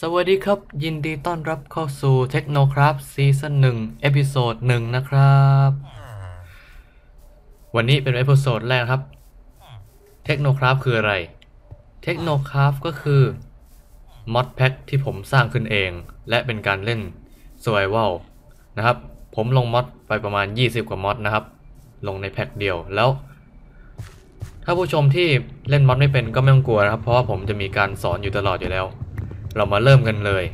สวัสดีครับ ยินดีต้อนรับเข้าสู่ Technocraft ซีซั่นหนึ่งเอพิโซดหนึ่งนะครับ วันนี้เป็นเอพิโซดแรกครับ Technocraft คืออะไร Technocraft ก็คือมอดแพ็กที่ผมสร้างขึ้นเอง และเป็นการเล่น Survival นะครับ ผมลงมอดไปประมาณ 20 กว่ามอดนะครับ ลงในแพ็กเดียวแล้ว ถ้าผู้ชมที่เล่นมอดไม่เป็นก็ไม่ต้องกลัวนะครับ เพราะว่าผมจะมีการสอนอยู่ตลอดอยู่แล้ว เรามาเริ่มกันเลย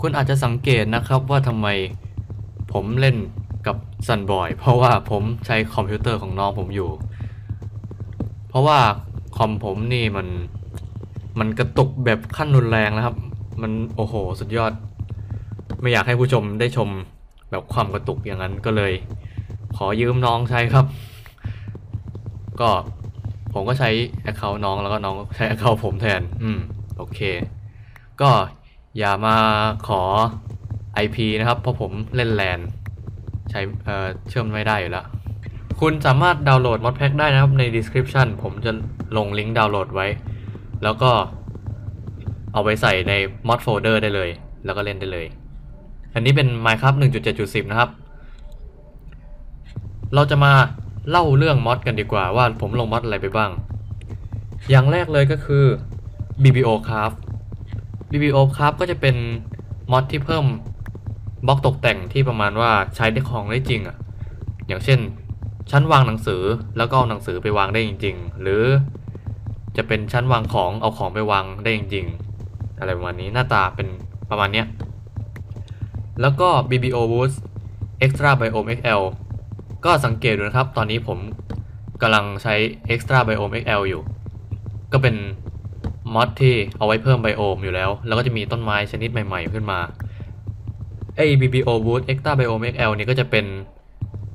คุณอาจจะสังเกตนะครับว่าทำไมผมเล่นกับซันบอยเพราะว่าผมใช้คอมพิวเตอร์ของน้องผมอยู่ เพราะว่าคอมผมนี่มันมันกระตุกแบบขั้นรุนแรงนะครับ มันโอ้โห สุดยอด ไม่อยากให้ผู้ชมได้ชมแบบความกระตุกอย่างนั้นก็เลย ขอยืมน้องใช้ครับ ก็ผมก็ใช้ Account น้องแล้วก็น้องใช้ Account ผมแทน อืม โอเค ก็อย่ามาขอ IP นะครับ เพราะผมเล่นแลนใช้เอ่อเชื่อมไม่ได้อยู่แล้ว คุณสามารถดาวน์โหลด Modpack ได้นะครับใน description ผมจะลงลิงก์ดาวน์โหลดไว้ แล้วก็เอาไปใส่ใน mod folder ได้เลย แล้วก็เล่นได้เลย อันนี้เป็น Minecraft 1.7.10 นะครับ เราจะมาเล่าเรื่องมอดกันดีกว่าว่าผมลงมอดอะไรไปบ้าง อย่างแรกเลยก็คือ BBO Craft BBO Craft ก็จะเป็นมอดที่เพิ่มบล็อกตกแต่งที่ประมาณว่าใช้ได้ของได้จริงอะ่ะ อย่างเช่น ชั้นวางหนังสือแล้วก็เอาหนังสือไปวางได้จริง ๆ หรือจะเป็นชั้นวางของเอาของไปวางได้จริง ๆ อะไรประมาณนี้หน้าตาเป็นประมาณเนี้ย แล้วก็ BBO Woods Extra Biome XL ก็สังเกตดูนะครับ ตอนนี้ผมกำลังใช้ Extra Biome XL อยู่ ก็เป็น มอดที่เอาไว้เพิ่มไบโอมอยู่แล้ว แล้วก็จะมีต้นไม้ชนิดใหม่ ๆ ขึ้นมาไอ้ BBO Wood Extra Biome XL นี่ก็จะเป็น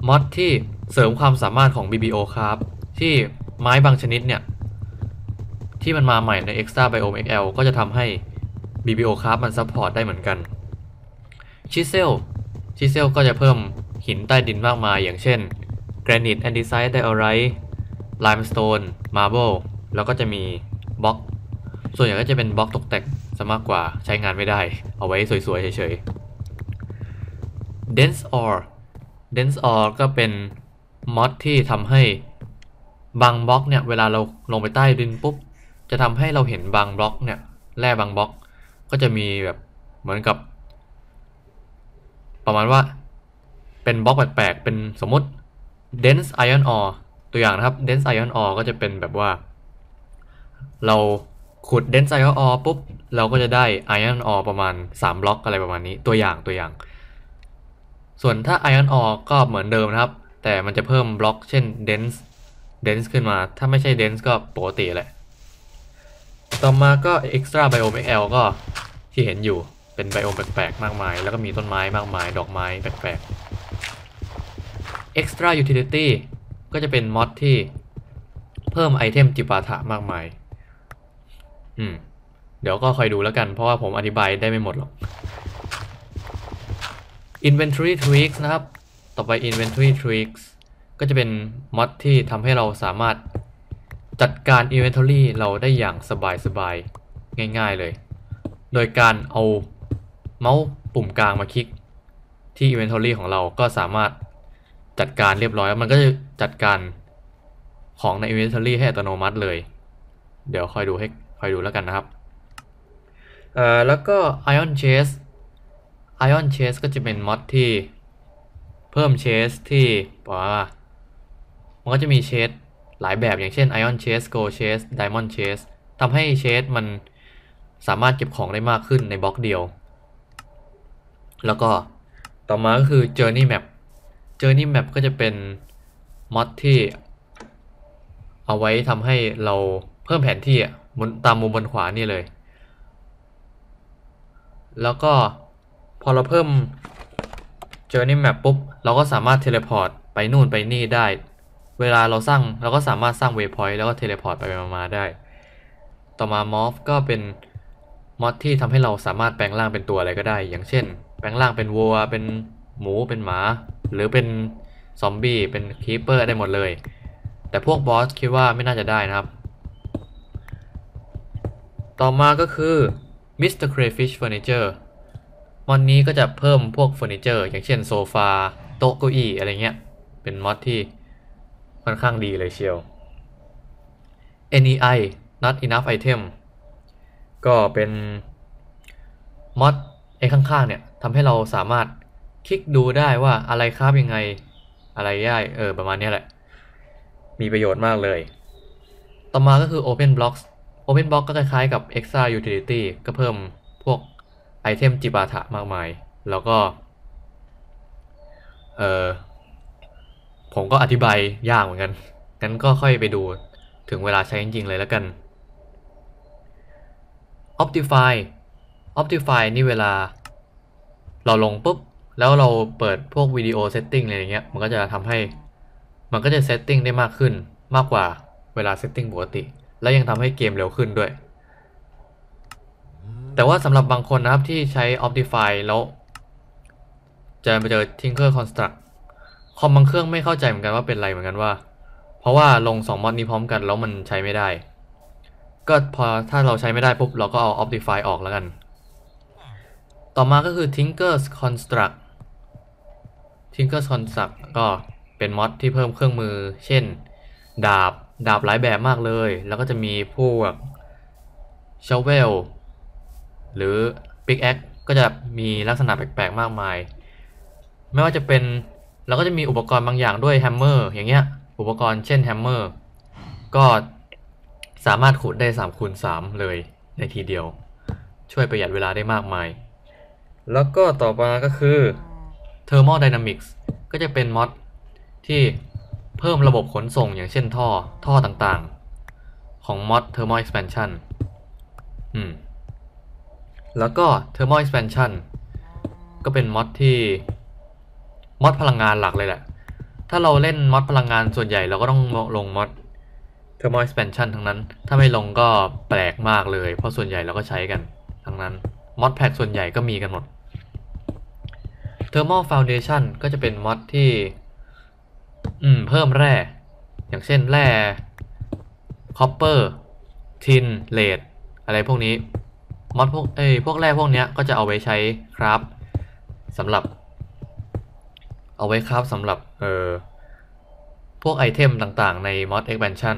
มอดที่เสริมความสามารถของ BBO ครับที่ไม้บางชนิดเนี่ย ที่มันมาใหม่ใน Extra Biome XL ก็จะทำให้ BBO ครับมันซัพพอร์ตได้เหมือนกันชิเซลชิเซลก็จะเพิ่มหินใต้ดินมากมาย อย่างเช่น Granite Andesite Diorite Limestone Marble แล้วก็จะมีบล็อก ส่วนใหญ่ก็จะเป็นบล็อกตกแต่งซะมากกว่าใช้งานไม่ได้ เอาไว้สวยๆเฉยๆ Dense Ore Dense Ore ก็เป็นมอดที่ทำให้บางบล็อกเนี่ย เวลาเราลงไปใต้ดินปุ๊บ จะทำให้เราเห็นบางบล็อกเนี่ยแร่บางบล็อก ก็จะมีแบบเหมือนกับ ประมาณว่าเป็นบล็อกแปลกๆ เป็นสมมติ dense iron ore ตัวอย่างนะครับ dense iron ore ก็จะเป็นแบบว่า เรา ขุด dense iron ore ปุ๊บ เราก็จะได้ iron ore ประมาณ 3 บล็อกอะไรประมาณนี้ตัวอย่างตัวอย่าง ส่วนถ้า iron ore ก็เหมือนเดิมนะครับ แต่มันจะเพิ่มบล็อกเช่น dense dense ขึ้นมา ถ้าไม่ใช่ dense ก็ปกติแหละ ต่อมาก็ extra biome XL ก็ที่เห็นอยู่เป็นไบโอมแปลกๆ มากมาย แล้วก็มีต้นไม้มากมาย ดอกไม้แปลกๆ extra utility ก็จะเป็นมอดที่เพิ่มไอเทมจิปาถะมากมาย อืม เดี๋ยวก็คอยดูแล้วกัน เพราะว่าผมอธิบายได้ไม่หมดหรอก inventory tweaks นะครับ ต่อไป inventory tweaks ก็จะเป็นมอดที่ทำให้เราสามารถจัดการ inventory เราได้อย่างสบายๆ ง่ายๆเลย โดยการเอาเมาส์ปุ่มกลางมาคลิกที่ inventory ของเราก็สามารถจัดการเรียบร้อย มันก็จะจัดการของใน inventory ให้อัตโนมัติเลย เดี๋ยวคอยดูให้ อยดูแล้วกันนะครับเอ่อแล้วก็ ion chase ion chase ก็จะเป็นมอดที่เพิ่ม chase ที่บอกว่ามันก็จะมี chase หลายแบบอย่างเช่น ion chase gold chase diamond chase ทำให้ chase มันสามารถเก็บของได้มากขึ้นในบล็อกเดียว แล้วก็ต่อมาก็คือ journey map journey map ก็จะเป็นมอดที่เอาไว้ทำให้เราเพิ่มแผนที่อะ บนตามมุมบนขวานี่เลย แล้วก็พอเราเพิ่ม journey map ปุ๊บ เราก็สามารถเทเลพอร์ตไปนู่นไปนี่ได้ เวลาเราสร้างเราก็สามารถสร้าง waypoint แล้วก็เทเลพอร์ตไปมาได้ ต่อมา morph ก็เป็นมอดที่ทำให้เราสามารถแปลงร่างเป็นตัวอะไรก็ได้ อย่างเช่น แปลงร่างเป็นวัว เป็นหมู เป็นหมา หรือเป็นซอมบี้ เป็นคีเปอร์ได้หมดเลย แต่พวกบอสคิดว่าไม่น่าจะได้นะครับ ต่อมาก็คือ Mr. Crayfish Furniture มอดนี้ก็จะเพิ่มพวกเฟอร์นิเจอร์อย่างเช่นโซฟาโต๊ะเก้าอี้อะไรเงี้ย เป็นมอดที่ค่อนข้างดีเลยเชียว NEI not enough item ก็เป็นมอดไอ้ข้างๆเนี่ยทำให้เราสามารถคลิกดูได้ว่าอะไรคราบยังไงอะไรได้เออประมาณเนี้ยแหละ มีประโยชน์มากเลย ต่อมาก็คือ Open Blocks Open Block ก็คล้ายๆกับ Extra Utility ก็เพิ่มพวกไอเทมจิปาถะมากมาย แล้วก็ เออผมก็อธิบายยากเหมือนกัน งั้นก็ค่อยไปดูถึงเวลาใช้จริงๆเลยแล้วกัน Optify Optify นี่เวลา เราลงปุ๊บ แล้วเราเปิดพวกวิดีโอเซตติ้งอะไรอย่างเงี้ย มันก็จะทำให้ มันก็จะเซตติ้งได้มากขึ้นมากกว่าเวลาเซตติ้งปกติ และยังทำให้เกมเร็วขึ้นด้วย แต่ว่าสำหรับบางคนนะครับที่ใช้ Optify แล้วจะไปเจอ Tinker Construct คอมบางเครื่องไม่เข้าใจเหมือนกันว่าเป็นไรเหมือนกันว่า เพราะว่าลง 2มอดนี้พร้อมกันแล้วมันใช้ไม่ได้ ก็พอถ้าเราใช้ไม่ได้ปุ๊บเราก็เอา Optify ออกแล้วกัน ต่อมาก็คือ Tinker Construct Tinker Construct ก็เป็นมอดที่เพิ่มเครื่องมือ เช่น ดาบดาบหลายแบบมากเลย แล้วก็จะมีพวก shovel หรือ pickaxe ก็จะมีลักษณะแปลกๆ มากมาย ไม่ว่าจะเป็นเราก็จะมีอุปกรณ์บางอย่างด้วยแฮมเมอร์อย่างเงี้ย อุปกรณ์เช่นแฮมเมอร์ก็สามารถขุดได้3คูณ3เลยในทีเดียว ช่วยประหยัดเวลาได้มากมาย แล้วก็ต่อมาก็คือ Thermal Dynamics ก็จะเป็นมอดที่ เพิ่มระบบขนส่งอย่างเช่นท่อ ท่อต่างๆ ของมอด Thermal Expansion อืม แล้วก็ Thermal Expansion ก็เป็นมอดที่มอดพลังงานหลักเลยแหละ ถ้าเราเล่นมอดพลังงานส่วนใหญ่เราก็ต้องลงมอด Thermal Expansion ทั้งนั้น ถ้าไม่ลงก็แปลกมากเลย เพราะส่วนใหญ่เราก็ใช้กัน ทั้งนั้นมอดแพ็กส่วนใหญ่ก็มีกันหมด Thermal Foundation ก็จะเป็นมอดที่ อืม เพิ่มแร่ อย่างเช่นแร่ copper tin lead อะไรพวกนี้มอดพวกเอ้พวกแร่พวกเนี้ยก็จะเอาไว้ใช้ครับสำหรับ เอาไว้ครับสำหรับเอ่อพวกไอเทมต่างๆ ใน mod expansion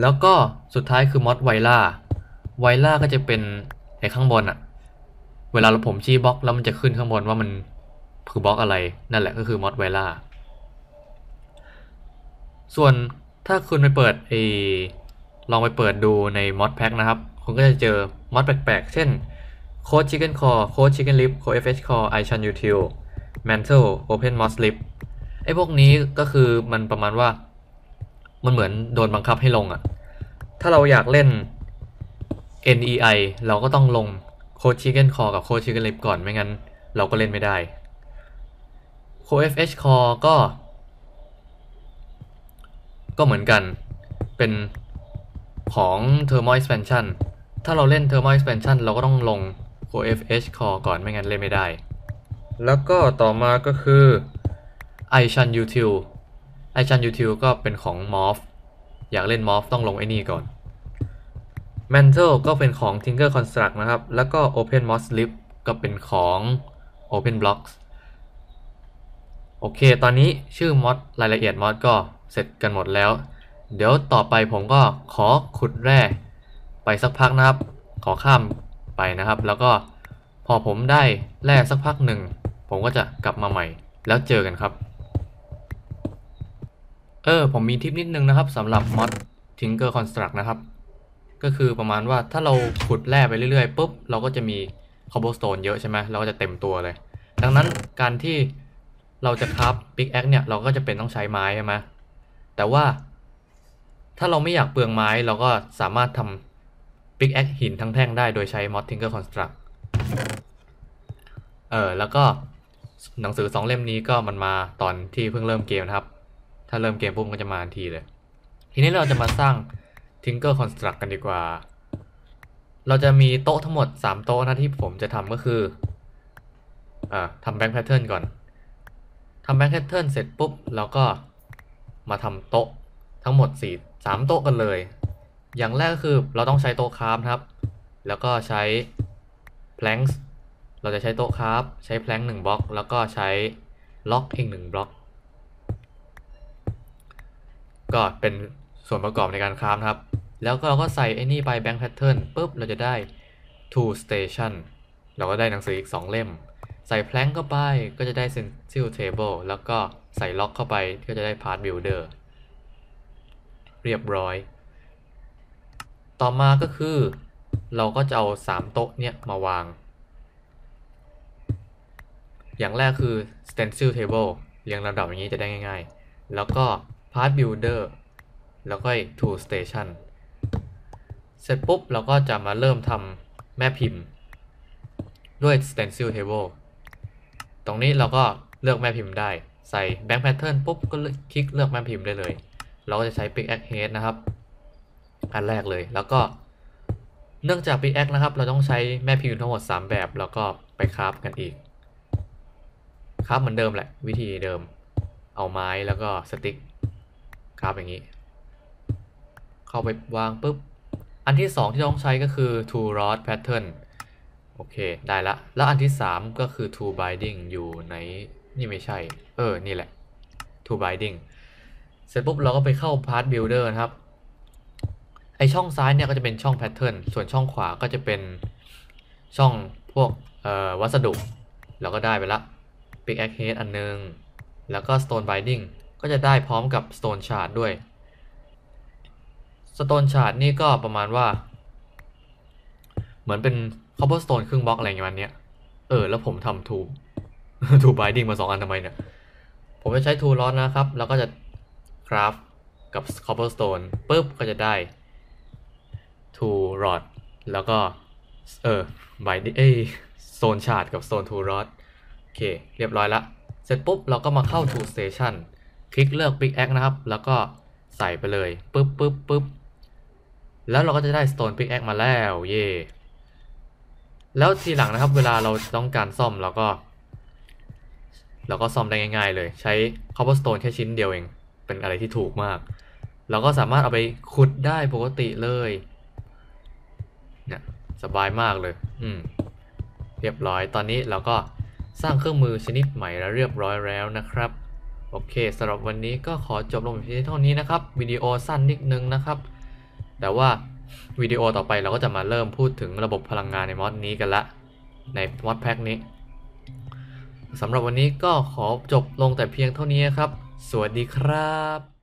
แล้วก็สุดท้ายคือ mod ไวล่าไวล่าก็จะเป็นไอข้างบนอะเวลาเราผมชี้บล็อกแล้วมันจะขึ้นข้างบนว่ามันคือบล็อกอะไร นั่นแหละก็คือ mod ไวล่า ส่วนถ้าคุณไปเปิดไอลองไปเปิดดูใน mod pack นะครับ คุณก็จะเจอ mod แปลกๆ เช่น code chicken core code chicken lip code fh core i chan util mantle open mod lip ไอ้พวกนี้ก็คือมันประมาณว่า มันเหมือนโดนบังคับให้ลงอะ่ะ ถ้าเราอยากเล่น NEI เราก็ต้องลง Code Chicken Core กับ Code Chicken Lip ก่อนไม่งั้น เราก็เล่นไม่ได้ Code FH Core ก็ ก็เหมือนกัน เป็นของ Thermal Expansion ถ้าเราเล่น Thermal Expansion เราก็ต้องลง CoFH Core ก่อนไม่งั้นเล่นไม่ได้ แล้วก็ต่อมาก็คือ i c h a n util i c h a n util ก็เป็นของ morph อยากเล่น morph ต้องลงไอ้นี่ก่อน mantle ก็เป็นของ tinker construct นะครับ แล้วก็ open mod lib ก็เป็นของ open blocks โอเค ตอนนี้ชื่อมอดรายละเอียดมอดก็ เสร็จกันหมดแล้ว เดี๋ยวต่อไปผมก็ขอขุดแร่ไปสักพักนะครับ ขอข้ามไปนะครับ แล้วก็พอผมได้แร่สักพักหนึ่ง ผมก็จะกลับมาใหม่ แล้วเจอกันครับ เออ ผมมีทิปนิดนึงนะครับสำหรับมอด Tinker Construct นะครับ ก็คือประมาณว่าถ้าเราขุดแร่ไปเรื่อยๆปุ๊บ เราก็จะมี cobblestone เยอะใช่ไหมเราก็จะเต็มตัวเลย ดังนั้นการที่เราจะคราฟ pickaxe เนี่ย เราก็จะเป็นต้องใช้ไม้ใช่ไหม แต่ว่า ถ้าเราไม่อยากเปลืองไม้เราก็สามารถทำ pickaxe หินทั้งแท่งได้โดยใช้ mod Tinker Construct เออแล้วก็หนังสือสองเล่มนี้ก็มันมาตอนที่เพิ่งเริ่มเกมนะครับ ถ้าเริ่มเกมปุ๊บก็จะมาทันทีเลย ทีนี้เราจะมาสร้าง Tinker Construct กันดีกว่า เราจะมีโต๊ะทั้งหมด 3 โต๊ะนะที่ผมจะทำก็คืออ่าทำแบงค์แพทเทิร์นก่อนทำแบงค์แพทเทิร์นเสร็จปุ๊บ เราก็ มาทำโต๊ะทั้งหมด4 3โต๊ะกันเลย อย่างแรกก็คือเราต้องใช้โต๊ะคราฟครับ แล้วก็ใช้ planks เราจะใช้โต๊ะคราฟใช้ plank หนึ่งบล็อก แล้วก็ใช้ล็อกอีกหนึ่งบล็อก ก็เป็นส่วนประกอบในการคราฟครับ แล้วก็เราก็ใส่ไอ้นี่ไป bank pattern ปุ๊บ เราจะได้ tool station เราก็ได้หนังสืออีก 2 เล่ม ใส่ plank เข้าไปก็จะได้ stencil table แล้วก็ ใส่ล็อกเข้าไปก็จะได้ part builder เรียบร้อย ต่อมาก็คือ เราก็จะเอา 3 โต๊ะเนี่ยมาวาง อย่างแรกคือ stencil table เรียงลำดับอย่างนี้จะได้ง่าย ๆ แล้วก็ part builder แล้วก็ tool station เสร็จปุ๊บ เราก็จะมาเริ่มทำแม่พิมพ์ ด้วย stencil table ตรงนี้เราก็เลือกแม่พิมพ์ได้ ใส่ bank pattern ปุ๊บก็คลิกเลือกแม่พิมพ์ได้เลย เราก็จะใช้ pickaxe head นะครับ อันแรกเลยแล้วก็เนื่องจาก pickaxe นะครับ เราต้องใช้แม่พิมพ์ทั้งหมด 3 แบบ แล้วก็ไปคราฟกันอีกคราฟเหมือนเดิมแหละ วิธีเดิม เอาไม้แล้วก็สติ๊กคราฟอย่างนี้ เข้าไปวางปุ๊บ อันที่ 2 ที่ต้องใช้ก็คือ two rod pattern โอเค ได้ละ แล้วอันที่ 3 ก็คือ two binding อยู่ในนี่ไม่ใช่ เออ นี่แหละ two binding เสร็จปุ๊บเราก็ไปเข้า part builder นะครับ ไอช่องซ้ายเนี่ยก็จะเป็นช่อง pattern ส่วนช่องขวาก็จะเป็นช่องพวกวัสดุ เราก็ได้ไปละ pickaxe head อันนึง แล้วก็ stone binding ก็จะได้พร้อมกับ stone shard ด้วย stone shard นี่ก็ประมาณว่า เหมือนเป็น cobblestone ครึ่งบล็อกอะไรอย่างเงี้ยวันเนี้ยเออ แล้วผมทำ two two binding มาสองอันทำไมเนี่ย ผมจะใช้ two rod นะครับ แล้วก็จะ craft กับ cobblestone ปุ๊บก็จะได้ two rod แล้วก็ เออ binding เอ้ย stone shard กับ stone two rod โอเค เรียบร้อยละ เสร็จปุ๊บ เราก็มาเข้า tool station คลิกเลือก pickaxe นะครับ แล้วก็ใส่ไปเลยปุ๊บปุ๊บปุ๊บแล้วเราก็จะได้ stone pickaxe มาแล้ว เย่ แล้วทีหลังนะครับ เวลาเราต้องการซ่อมเราก็เราก็ซ่อมได้ง่าย ๆ เลย ใช้ cobblestone แค่ชิ้นเดียวเอง เป็นอะไรที่ถูกมาก เราก็สามารถเอาไปขุดได้ปกติเลยเนี่ยสบายมากเลย อืม เรียบร้อย ตอนนี้เราก็สร้างเครื่องมือชนิดใหม่แล้วเรียบร้อยแล้วนะครับ โอเคสำหรับวันนี้ก็ขอจบลงเพียงเท่านี้นะครับ วิดีโอสั้นนิดนึงนะครับ แต่ว่า วิดีโอต่อไปเราก็จะมาเริ่มพูดถึงระบบพลังงานในมอดนี้กันละ ในมอดแพ็กนี้สำหรับวันนี้ก็ขอจบลงแต่เพียงเท่านี้ครับ สวัสดีครับ